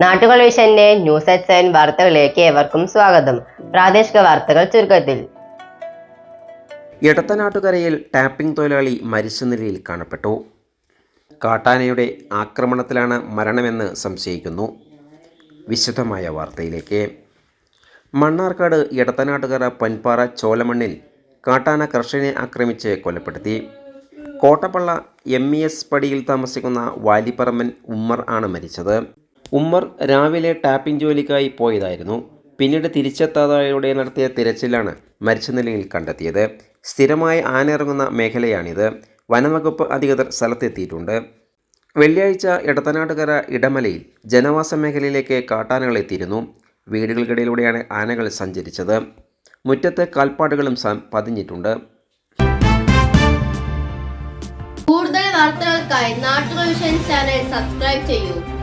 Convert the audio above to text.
നാട്ടുകൾ വിഷന്റെ news at seven വാർത്തകളിലേക്ക് ഏവർക്കും സ്വാഗതം. പ്രാദേശിക വാർത്തകൾ ചുരുക്കത്തിൽ. ഇടത്തനാട്ടുകരയിൽ ടാപ്പിംഗ് തൊഴിലാളി മരിച്ച നിലയിൽ കാണപ്പെട്ടു. കാട്ടാനയുടെ ആക്രമണത്തിലാണ് മരണമെന്ന് സംശയിക്കുന്നു. വിശദമായ വാർത്തയിലേക്ക്. മണ്ണാർക്കാട് ഇടത്തനാട്ടുകര പൻപാറ ചോലമണ്ണിൽ കാട്ടാന കർഷകനെ ആക്രമിച്ച് കൊലപ്പെടുത്തി. കോട്ടപ്പള്ള എം ഇ എസ് പടിയിൽ താമസിക്കുന്ന വാലിപ്പറമ്പൻ ഉമ്മർ ആണ് മരിച്ചത്. ഉമ്മർ രാവിലെ ടാപ്പിംഗ് ജോലിക്കായി പോയതായിരുന്നു. പിന്നീട് തിരിച്ചെത്താതായോടെ നടത്തിയ തിരച്ചിലാണ് മരിച്ച നിലയിൽ കണ്ടെത്തിയത്. സ്ഥിരമായി ആനയിറങ്ങുന്ന മേഖലയാണിത്. വനംവകുപ്പ് അധികൃതർ സ്ഥലത്തെത്തിയിട്ടുണ്ട്. വെള്ളിയാഴ്ച ഇടത്തനാട്ടുകര ഇടമലയിൽ ജനവാസ മേഖലയിലേക്ക് കാട്ടാനകൾ എത്തിയിരുന്നു. വീടുകൾക്കിടയിലൂടെയാണ് ആനകൾ സഞ്ചരിച്ചത്. മുറ്റത്തെ കാൽപ്പാടുകളും പതിഞ്ഞിട്ടുണ്ട്. കൂടുതൽ വാർത്തകൾക്കായി നാട്ടുകൾ ചാനൽ സബ്സ്ക്രൈബ് ചെയ്യൂ.